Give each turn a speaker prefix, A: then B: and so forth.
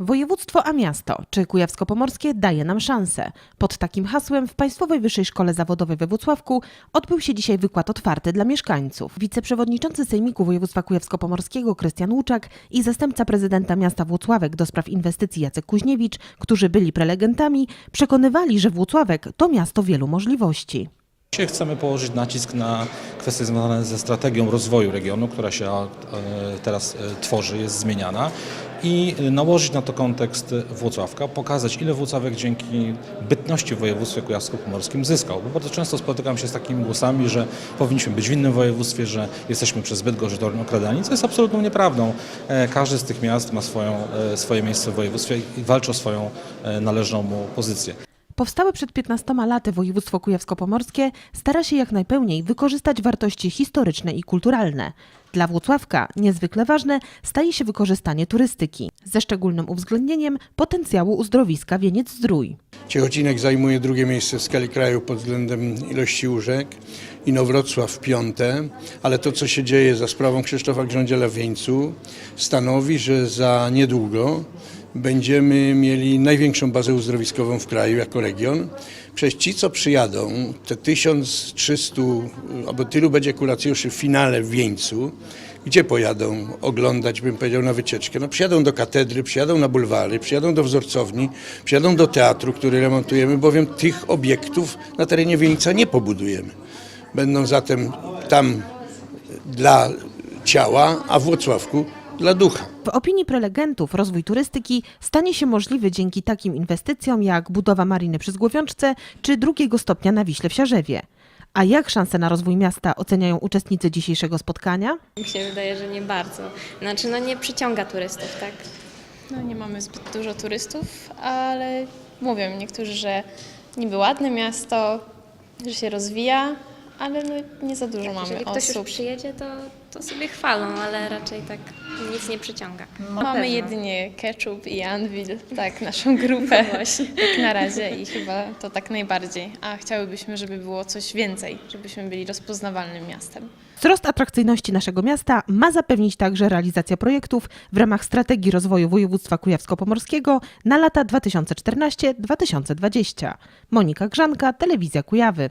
A: Województwo a miasto, czy Kujawsko-Pomorskie daje nam szansę. Pod takim hasłem w Państwowej Wyższej Szkole Zawodowej we Włocławku odbył się dzisiaj wykład otwarty dla mieszkańców. Wiceprzewodniczący Sejmiku Województwa Kujawsko-Pomorskiego Krystian Łuczak i zastępca prezydenta miasta Włocławek do spraw inwestycji Jacek Kuźniewicz, którzy byli prelegentami, przekonywali, że Włocławek to miasto wielu możliwości.
B: Dzisiaj chcemy położyć nacisk na kwestie związane ze strategią rozwoju regionu, która się e, teraz e, tworzy, jest zmieniana i nałożyć na to kontekst Włocławka, pokazać ile Włocławek dzięki bytności w województwie kujawsko-pomorskim zyskał. Bo bardzo często spotykam się z takimi głosami, że powinniśmy być w innym województwie, że jesteśmy przez Bydgoszcz okradani, co jest absolutną nieprawdą. E, Każde z tych miast ma swoją, swoje miejsce w województwie i walczy o swoją należną mu pozycję.
A: Powstałe przed 15 laty województwo kujawsko-pomorskie stara się jak najpełniej wykorzystać wartości historyczne i kulturalne. Dla Włocławka niezwykle ważne staje się wykorzystanie turystyki, ze szczególnym uwzględnieniem potencjału uzdrowiska Wieniec-Zdrój.
C: Ciechocinek zajmuje drugie miejsce w skali kraju pod względem ilości łóżek, Inowrocław piąte, ale to co się dzieje za sprawą Krzysztofa Grządziela w Wieńcu stanowi, że za niedługo będziemy mieli największą bazę uzdrowiskową w kraju jako region. Przecież ci, co przyjadą, te 1300, albo tylu będzie kuracjuszy w finale w Wieńcu, gdzie pojadą oglądać, bym powiedział, na wycieczkę? No przyjadą do katedry, przyjadą na bulwary, przyjadą do wzorcowni, przyjadą do teatru, który remontujemy, bowiem tych obiektów na terenie Wieńca nie pobudujemy. Będą zatem tam dla ciała, a w Włocławku dla ducha.
A: W opinii prelegentów rozwój turystyki stanie się możliwy dzięki takim inwestycjom jak budowa mariny przy Zgłowiączce czy drugiego stopnia na Wiśle w Siarzewie. A jak szanse na rozwój miasta oceniają uczestnicy dzisiejszego spotkania?
D: Mi się wydaje, że nie bardzo. Znaczy, no nie przyciąga turystów, tak?
E: No nie mamy zbyt dużo turystów, ale mówią niektórzy, że niby ładne miasto, że się rozwija, ale no nie za dużo mamy
D: Jeżeli ktoś już
E: osób.
D: przyjedzie, to, to sobie chwalą, ale raczej tak nic nie przyciąga.
E: Mamy jedynie Ketchup i Anvil, tak, naszą grupę jak na razie i chyba to tak najbardziej. A chciałybyśmy, żeby było coś więcej, żebyśmy byli rozpoznawalnym miastem.
A: Wzrost atrakcyjności naszego miasta ma zapewnić także realizacja projektów w ramach strategii rozwoju województwa kujawsko-pomorskiego na lata 2014-2020. Monika Grzanka, Telewizja Kujawy.